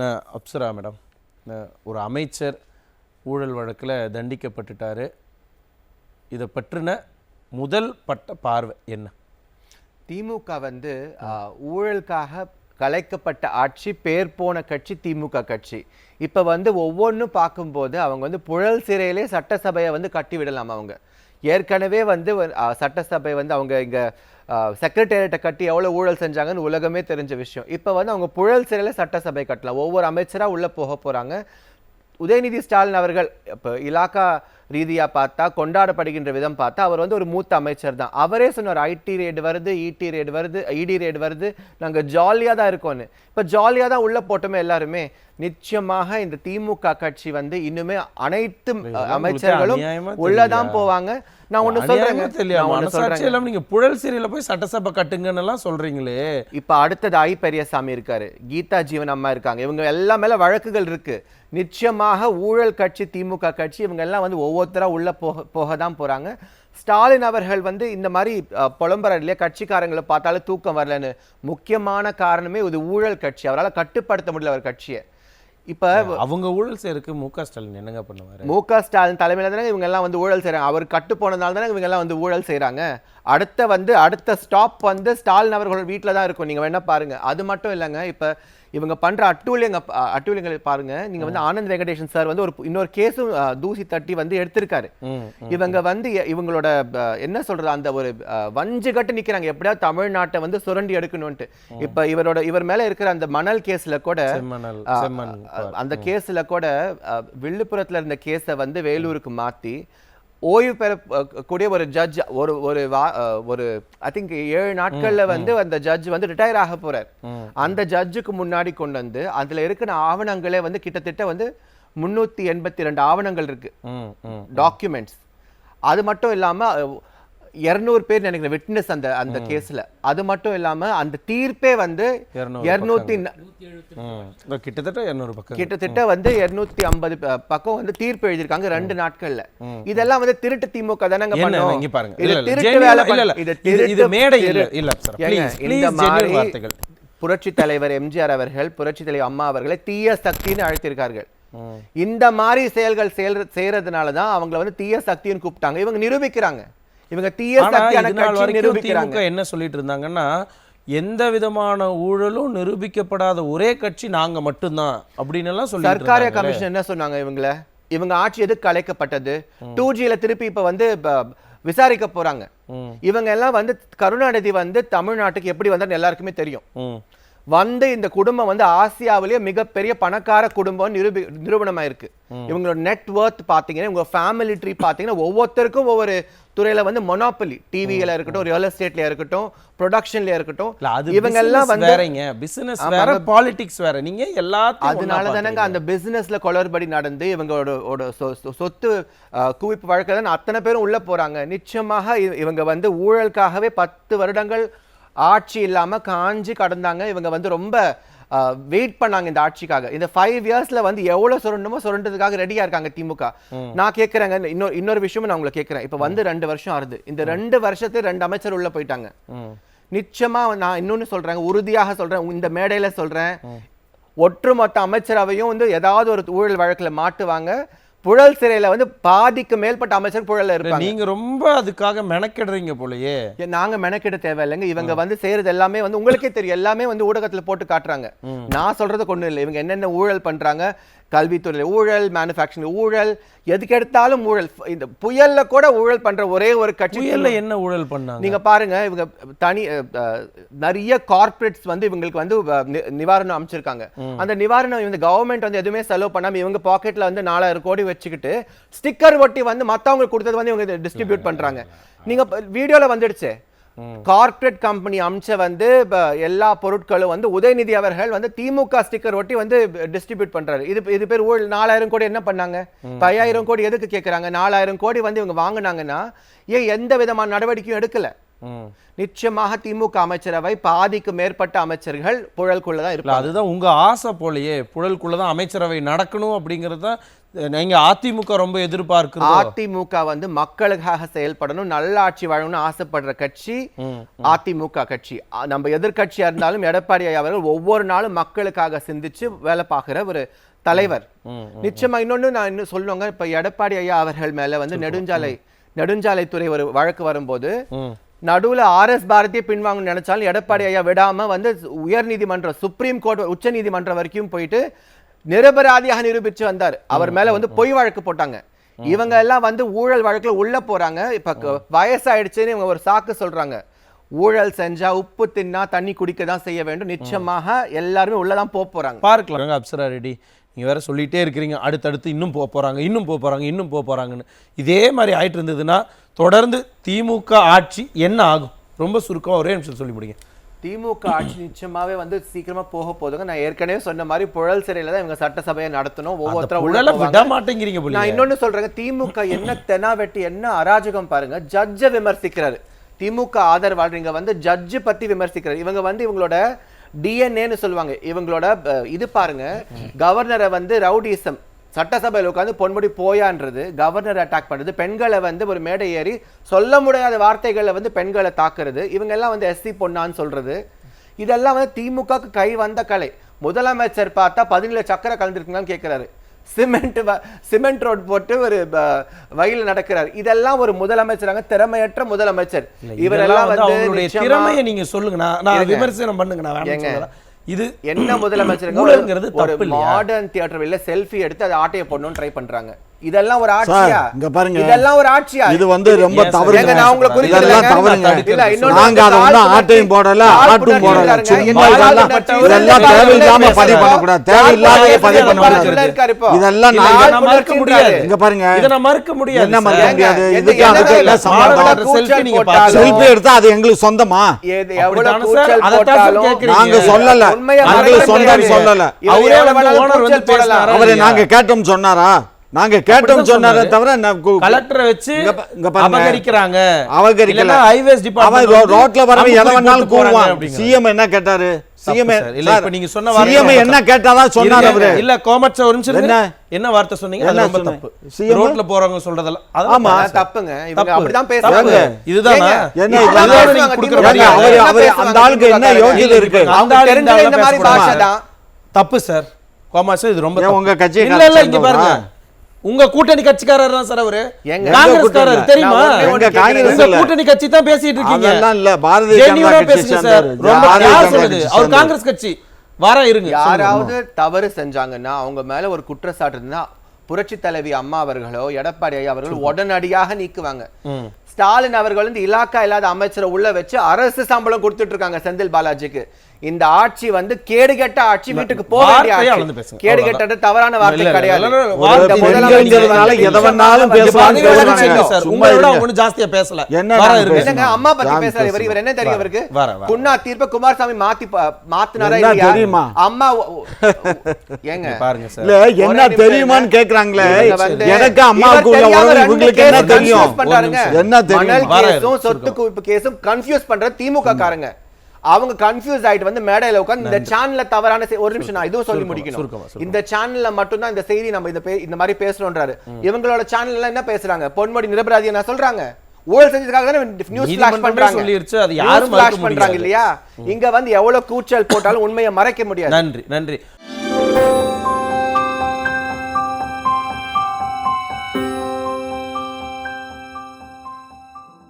நான் அப்சரா மேடம். ஒரு அமைச்சர் ஊழல் வழக்கில் தண்டிக்கப்பட்டுட்டார். இதை பற்றின முதல் பட்ட பார்வை என்ன? திமுக வந்து ஊழலுக்காக கலைக்கப்பட்ட ஆட்சி பேர் போன கட்சி திமுக கட்சி. இப்போ வந்து ஒவ்வொன்றும் பார்க்கும்போது அவங்க வந்து புழல் சிறையிலே சட்டசபையை வந்து கட்டி விடலாம் அவங்க. ஏற்கனவே வந்து சட்டசபை வந்து அவங்க இங்கே செக்ரட்டேரியட்டை கட்டி எவ்வளோ ஊழல் செஞ்சாங்கன்னு உலகமே தெரிஞ்ச விஷயம். இப்போ வந்து அவங்க புழல் சிறையில் சட்டசபை கட்டலாம். ஒவ்வொரு அமைச்சராக உள்ளே போக போகிறாங்க உதயநிதி ஸ்டாலின் அவர்கள் இப்போ இலாக்கா ரீதியாக பார்த்தா கொண்டாடப்படுகின்ற விதம் பார்த்தா அவர் வந்து ஒரு மூத்த அமைச்சர் தான். அவரே சொன்னார் ஐடி ரேட் வருது இடி ரேட் வருது இடி ரேட் வருது. நாங்கள் ஜாலியாக தான் இருக்கோன்னு இப்போ ஜாலியாக தான் உள்ளே போட்டோமே எல்லாருமே. நிச்சயமாக இந்த திமுக கட்சி வந்து இன்னுமே அனைத்து அமைச்சர்களும் உள்ளதான்? போவாங்க. நான் ஒண்ணு நீங்க புழல் சிறையில போய் சட்டசபை கட்டுங்கன்னு எல்லாம் சொல்றீங்களே. இப்ப அடுத்தது ஐ பெரியசாமி இருக்காரு. கீதா ஜீவன் அம்மா இருக்காங்க. இவங்க எல்லாம் மேல வழக்குகள் இருக்கு. நிச்சயமாக ஊழல் கட்சி திமுக கட்சி இவங்க எல்லாம் வந்து ஒவ்வொருத்தரா உள்ள போக போக தான் போறாங்க. ஸ்டாலின் அவர்கள் வந்து இந்த மாதிரி புலம்புறார் இல்லையா கட்சிக்காரங்களை பார்த்தாலும் தூக்கம் வரலன்னு முக்கியமான காரணமே இது ஊழல் கட்சி. அவரால் கட்டுப்படுத்த முடியல அவர் கட்சியை. இப்ப அவங்க ஊழல் செய்யறதுக்கு மு க ஸ்டாலின் என்னங்க பண்ணுவாரு? மு க ஸ்டாலின் தலைமையில தானே இவங்க எல்லாம் வந்து ஊழல் செய்றாங்க. அவர் கட்டு போனதால தானே இவங்க எல்லாம் வந்து ஊழல் செய்றாங்க. அடுத்த வந்து அடுத்த ஸ்டாப் வந்து ஸ்டாலின் அவர்கள் வீட்டில் தான் இருக்கும். நீங்க வேணா பாருங்க. அது மட்டும் இல்லைங்க. இப்ப இவங்க பண்ற அட்டூழியங்க அட்டூழியங்களை பாருங்க. நீங்க வந்து ஆனந்த் வெங்கடேஷன் சார் வந்து ஒரு இன்னொரு கேஸும் தூசி தட்டி வந்து எடுத்திருக்காரு. இவங்க வந்து இவங்களோட என்ன சொல்றது அந்த ஒரு வஞ்சு கட்டு நிக்கிறாங்க. எப்படியாவது தமிழ்நாட்டை வந்து சுரண்டி எடுக்கணும்ட்டு இப்ப இவரோட இவர் மேல இருக்கிற அந்த மணல் கேஸ்ல கூட அந்த கேஸ்ல கூட அ, வில்லுப்புரத்துல இருந்த கேஸை வந்து வேலூருக்கு மாத்தி ஓய்வு பெற அ, கூடிய ஒரு ஜட்ஜ் ஒரு ஒரு ஒரு ஐ திங்க் ஏழு நாட்கள்ல வந்து அந்த ஜட்ஜ் வந்து ரிட்டையர் ஆக போறார். அந்த ஜட்ஜுக்கு முன்னாடி கொண்டு வந்து அதுல இருக்கிற ஆவணங்களே வந்து கிட்டத்தட்ட வந்து முன்னூத்தி எண்பத்தி ரெண்டு ஆவணங்கள் இருக்கு. டாக்குமெண்ட்ஸ் அது மட்டும் இல்லாம இருநூறு பேர் நினைக்கிறேன் விட்னஸ் அந்த அந்த கேஸ்ல. அது மட்டும் இல்லாம அந்த தீர்ப்பே வந்து 200 இருநூத்தி கிட்டத்தட்ட இருநூறு பக்கம் கிட்டத்தட்ட வந்து இருநூத்தி ஐம்பது பக்கம் வந்து தீர்ப்பு எழுதியிருக்காங்க ரெண்டு நாட்கள்ல. இதெல்லாம் வந்து திருட்டு திமுக தானங்க இங்க பாருங்க. இது திருட்டு வேலை இது இது மேடை இல்ல இல்ல சார் ஏங்க, ப்ளீஸ் இந்த மாதிரி புரட்சி தலைவர் எம்ஜிஆர் அவர்கள் புரட்சி தலைவர் அம்மா அவர்களை தீய சக்தின்னு அழைத்திருக்கார்கள். இந்த மாதிரி செயல்கள் செயல் செய்யறதுனால தான் அவங்கள வந்து தீய சக்தின்னு கூப்பிட்டாங்க. இவங்க நிரூபிக்கிறாங்க. இவங்க திமுக என்ன சொல்லிட்டு இருந்தாங்கன்னா எந்த விதமான ஊழலும் நிரூபிக்கப்படாத ஒரே கட்சி நாங்க மட்டும்தான் அப்படின்னு எல்லாம் சொல்லிட்டு சர்க்காரிய. கமிஷன் என்ன சொன்னாங்க இவங்கள இவங்க ஆட்சி எதுக்கு கலைக்கப்பட்டது டூ ஜில திருப்பி இப்ப வந்து விசாரிக்க போறாங்க. இவங்க எல்லாம் வந்து கருணாநிதி வந்து தமிழ்நாட்டுக்கு எப்படி வந்தான்னு எல்லாருக்குமே தெரியும். வந்து இந்த குடும்பம் வந்து ஆசியாவிலேயே மிகப்பெரிய பணக்கார குடும்பம் நிரூபி நிரூபணமாயிருக்கு. இவங்களோட நெட் ஒர்த் பாத்தீங்கன்னா இவங்க ஃபேமிலி ட்ரீ பாத்தீங்கன்னா ஒவ்வொருத்தருக்கும் ஒவ்வொரு துறையில வந்து மொனாப்பலி டிவியில இருக்கட்டும் ரியல் எஸ்டேட்ல இருக்கட்டும் ப்ரொடக்ஷன்ல இருக்கட்டும் இவங்க எல்லாம் வந்து வேறங்க. பிசினஸ் வேற பாலிடிக்ஸ் வேற. நீங்க எல்லாத்தையும் அதனால தானங்க அந்த பிசினஸ்ல குளறுபடி நடந்து இவங்களோட சொத்து குவிப்பு வழக்கு தான் அத்தனை பேரும் உள்ள போறாங்க. நிச்சயமாக இவங்க வந்து ஊழலுக்காகவே பத்து வருடங்கள் ஆட்சி இல்லாம காஞ்சி கடந்தாங்க. இவங்க வந்து ரொம்ப வெயிட் பண்ணாங்க இந்த ஆட்சிக்காக. இந்த ஃபைவ் இயர்ஸ்ல வந்து எவ்வளவு சுரண்டமோ சுரண்டதுக்காக ரெடியா இருக்காங்க திமுக. நான் கேட்கறேங்க இன்னொரு இன்னொரு விஷயமும் நான் உங்களை கேட்கறேன் இப்ப வந்து ரெண்டு வருஷம் ஆறுது. இந்த ரெண்டு வருஷத்துல ரெண்டு அமைச்சர் உள்ள போயிட்டாங்க. நிச்சயமா நான் இன்னொன்னு சொல்றேன் உறுதியாக சொல்றேன். இந்த மேடையில சொல்றேன். ஒட்டுமொத்த அமைச்சரவையும் வந்து ஏதாவது ஒரு ஊழல் வழக்குல மாட்டுவாங்க. புழல் சிறையில வந்து பாதிக்கு மேற்பட்ட அமைச்சர் புழல்ல இருப்பாங்க. நீங்க ரொம்ப அதுக்காக மெனக்கெடுறீங்க போலயே. நாங்க மெனக்கெட தேவையில்லைங்க. இவங்க வந்து செய்யறது எல்லாமே வந்து உங்களுக்கே தெரியும். எல்லாமே வந்து ஊடகத்துல போட்டு காட்டுறாங்க. நான் சொல்றது கொண்டு இல்லை. இவங்க என்னென்ன ஊழல் பண்றாங்க. கல்வித்துறையில ஊழல் மேனுஃபேக்சரிங் ஊழல் எதுக்கு எடுத்தாலும் ஊழல் இந்த புயல்ல கூட ஊழல் பண்ற ஒரே ஒரு கட்சி புயல்ல என்ன ஊழல் பண்ணாங்க? நீங்க பாருங்க இவங்க தனி நிறைய கார்ப்பரேட்ஸ் வந்து இவங்களுக்கு வந்து நிவாரணம் அமைச்சிருக்காங்க அந்த நிவாரணம் இந்த கவர்மெண்ட் வந்து எதுவுமே செலவு பண்ணாம இவங்க பாக்கெட்ல வந்து நாலாயிரம் கோடி வச்சுக்கிட்டு ஸ்டிக்கர் ஒட்டி வந்து மத்தவங்களுக்கு கொடுத்தது வந்து இவங்க டிஸ்ட்ரிபியூட் பண்றாங்க. நீங்க வீடியோல வந்துடுச்சு. கார்ப்பரேட் கம்பெனி அம்ச வந்து எல்லா பொருட்களும் வந்து உதயநிதி அவர்கள் வந்து திமுக ஸ்டிக்கர் ஒட்டி வந்து டிஸ்ட்ரிபியூட் பண்றாரு. இது இது பேர் ஊழல். நாலாயிரம் கோடி என்ன பண்ணாங்க? இப்ப ஐயாயிரம் கோடி எதுக்கு கேக்குறாங்க? நாலாயிரம் கோடி வந்து இவங்க வாங்குனாங்கன்னா ஏன் எந்த விதமான நடவடிக்கையும் எடுக்கல. நிச்சயமாக திமுக அமைச்சரவை பாதிக்கு மேற்பட்ட அமைச்சர்கள் புழலுக்குள்ள தான் இருப்பாங்க. அதுதான் உங்க ஆசை போலயே புழலுக்குள்ள தான் அமைச்சரவை நடக்கணும் அப்படிங்கிறது தான் நீங்க அதிமுக ரொம்ப எதிர்பார்க்கிறதோ? அதிமுக வந்து மக்களுக்காக செயல்படணும் நல்ல ஆட்சி வாழணும்னு ஆசைப்படுற கட்சி அதிமுக கட்சி. நம்ம எதிர்க்கட்சியா இருந்தாலும் எடப்பாடி ஐயா அவர்கள் ஒவ்வொரு நாளும் மக்களுக்காக சிந்திச்சு வேலை பார்க்கிற ஒரு தலைவர். நிச்சயமா இன்னொன்னு நான் இன்னும் சொல்லுவாங்க இப்ப எடப்பாடி ஐயா அவர்கள் மேல வந்து நெடுஞ்சாலை நெடுஞ்சாலைத்துறை ஒரு வழக்கு வரும்போது. நடுவுல ஆர்எஸ் பாரதியை பின்வாங்கணும்னு நினைச்சாலும் எடப்பாடி ஐயா விடாம வந்து உயர் நீதிமன்றம் சுப்ரீம் கோர்ட் உச்ச நீதிமன்றம் வரைக்கும் போயிட்டு நிரபராதியாக நிரூபிச்சு வந்தார். அவர் மேல வந்து பொய் வழக்கு போட்டாங்க. இவங்க எல்லாம் வந்து ஊழல் வழக்குல உள்ள போறாங்க. இப்ப வயசாயிடுச்சுன்னு இவங்க ஒரு சாக்கு சொல்றாங்க. ஊழல் செஞ்சா உப்பு தின்னா தண்ணி குடிக்க தான் செய்ய வேண்டும். நிச்சயமாக எல்லாருமே உள்ளதான் போக போறாங்க. பார்க்கலாம். அப்சரா ரெடி நீங்க வேற சொல்லிட்டே இருக்கிறீங்க. அடுத்தடுத்து இன்னும் போக போறாங்க இன்னும் போக போறாங்க இன்னும் போக போறாங்கன்னு. இதே மாதிரி ஆயிட்டு இருந்ததுன்னா தொடர்ந்து திமுக ஆட்சி என்ன ஆகும்? ரொம்ப சுருக்கம் ஒரே நிமிஷம் சொல்லி முடிங்க. திமுக ஆட்சி நிச்சயமாவே வந்து சீக்கிரமா போக போதுங்க நான் ஏற்கனவே சொன்ன மாதிரி புழல் சிறையில தான் இவங்க சட்டசபையை நடத்தணும். ஒவ்வொருத்தரும். விட மாட்டேங்கிறீங்க நான் இன்னொன்னு சொல்றேங்க. திமுக என்ன தெனா வெட்டி என்ன அராஜகம் பாருங்க. ஜட்ஜை விமர்சிக்கிறாரு. திமுக ஆதரவாளர் வந்து ஜட்ஜ் பத்தி விமர்சிக்கிறாரு. இவங்க வந்து இவங்களோட டிஎன்ஏன்னு சொல்லுவாங்க. இவங்களோட இது பாருங்க. கவர்னரை வந்து ரவுடிசம். சட்டசபையில் உட்காந்து பொன்முடி போயான்றது கவர்னர் அட்டாக் பண்றது பெண்களை வந்து ஒரு மேடை ஏறி சொல்ல முடியாத வார்த்தைகளை வந்து பெண்களை தாக்குறது இவங்க எல்லாம் வந்து எஸ்சி பொண்ணான்னு சொல்றது. இதெல்லாம் வந்து திமுகக்கு கை வந்த கலை. முதலமைச்சர் பார்த்தா பதினேழு சக்கரை கலந்துருக்குங்களான்னு கேட்கிறாரு சிமெண்ட் சிமெண்ட் ரோட் போட்டு ஒரு வயல்ல நடக்கிறார். இதெல்லாம் ஒரு முதலமைச்சராங்க திறமையற்ற முதலமைச்சர். இவரெல்லாம் வந்து திறமையை நீங்க சொல்லுங்க. நான். விமர்சனம் பண்ணுங்க நான். இது என்ன முதலமைச்சருங்க ஊழல்ங்கிறது ஒரு- ஒரு தப்பு இல்லையா? மாடர்ன் தியேட்டர் வெளில செல்ஃபி எடுத்து அதை ஆட்டைய போடணும்னு ட்ரை பண்றாங்க இதெல்லாம் ஒரு ஆட்சியா இங்க பாருங்க இதெல்லாம் ஒரு ஆட்சியா இது வந்து ரொம்ப? தவறு நான் உங்களை. இதெல்லாம் தவறுங்க இல்ல, இன்னொன்னு நாங்க வந்து அதை புணர்ச்சி- ஆட்டையும் போடல ஆட்டும் போடல. சும்மா இதெல்லாம் இதெல்லாம் தேவையில்லாம. பதிவு பண்ணக்கூடாது தேவையில்லாத கால் பதிவு இருக்காரு இப்போ. இதெல்லாம் இல்ல, நாங்க மறுக்க முடியாது. இங்க பாருங்க இதை நான் மறுக்க முடியாது என்ன. மறுக்க முடியாது இதுக்கு அதுக்கு கூச்சல் selfie நீங்க பார்த்து செல்ஃபி எடுத்தா அது எங்களுக்கு சொந்தமா எவ்வளவு கூச்சல் போட்டாலும். நாங்க சொல்லல நாங்க சொந்தம். சொல்லல அவரே வந்து owner வந்து. பேசினாரா? அவரை? நாங்க கேட்டோம் சொன்னாரா நாங்க கேட்டோம் சொன்னாரே. தவிர கலெக்டரை வச்சு. அபகரிக்கிறாங்க department ரோ- வந்து ரோட்ல வரவன் எதை வேணாலும் கூறுவான். சிஎம் என்ன கேட்டாரு சிஎம் சார். இல்ல, இப்ப நீங்க சொன்ன வார்த்தை சிஎம் என்ன தப்பு. கேட்டாதான் சொன்னார் அவரு இல்ல கோமட் சார் ஒரு நிமிஷம். என்ன? என்ன வார்த்தை சொன்னீங்க அது ரொம்ப? தப்பு? ரோட்ல போறவங்க சொல்றதெல்லாம் ஆமா. தப்புங்க இவங்க. அப்படிதான். பேசுறாங்க இதுதானா? என்ன பேசுவாங்க, நீங்க கொடுக்குற மரியாதை. அவரு அவரு அந்த ஆளுக்கு என்ன யோகியதை இருக்கு அந்த அவங்க ஆளு இந்த மாதிரி. பாஷை தான் தப்பு சார் கோமா சார் இது ரொம்ப. உங்க கட்சியை இல்ல இல்ல இங்க? பாருங்க உங்க கூட்டணி கட்சிக்காரர் தான் சார் அவரு? எங்க? காங்கிரஸ்காரர் தெரியுமா? உங்க. கூட்டணி கட்சி தான் பேசிட்டு இருக்கீங்க. அதெல்லாம் இல்ல பாரதிய ஜெனியூனா ஜனதா கட்சி பேசுங்க சார். அவர். காங்கிரஸ் கட்சி. வார இருங்க யாராவது தவறு செஞ்சாங்கன்னா அவங்க மேல ஒரு குற்றச்சாட்டு இருந்தா புரட்சி தலைவி அம்மா அவர்களோ எடப்பாடி ஐயா அவர்களோ உடனடியாக நீக்குவாங்க. ஸ்டாலின் அவர்கள் வந்து இலாக்கா இல்லாத அமைச்சரை உள்ள வச்சு அரசு சம்பளம் கொடுத்துட்டு இருக்காங்க செந்தில் பாலாஜிக்கு. இந்த ஆட்சி வந்து கேடுகெட்ட ஆட்சி வீட்டுக்கு போக வேண்டிய. கேடுகெட்டது தவறான வார்த்தை கிடையாது ஜாஸ்தியா பேசல என்ன அம்மா பத்தி பேசுறாரு இவர் இவர் என்ன தெரியும் வர, இவருக்கு வர, வர. குன்னா தீர்ப்ப குமாரசாமி மாத்தி மாத்துனாரா தெரியுமா? அம்மா ஏங்க பாருங்க சார் இல்ல என்ன தெரியுமான்னு. கேக்குறாங்களே எனக்கு அம்மாவுக்கு இவங்களுக்கு என்ன தெரியும் என்ன தெரியும்? சொத்து. குவிப்பு கேஸும் கன்ஃபியூஸ் பண்ற திமுக காரங்க அவங்க கன்ஃபியூஸ் ஆயிட்டு வந்து மேடையில உட்கார்ந்து இந்த சேனல்ல தவறான ஒரு நிமிஷம் நான் இதுவும் சொல்லி முடிக்கணும். இந்த சேனல்ல மட்டும்தான் இந்த செய்தி நம்ம இந்த இந்த மாதிரி பேசுறோம்ன்றாரு இவங்களோட சேனல்ல என்ன பேசுறாங்க? பொன்முடி நிரபராதி என்ன சொல்றாங்க? ஊழல் செஞ்சதுக்காக தானே நியூஸ் ஃபிளாஷ் பண்றாங்க. சொல்லிருச்சு, அது யாரும் மறுக்க பண்றாங்க. இல்லையா? இங்க வந்து எவ்வளவு கூச்சல் போட்டாலும் உண்மையை மறைக்க முடியாது. நன்றி நன்றி.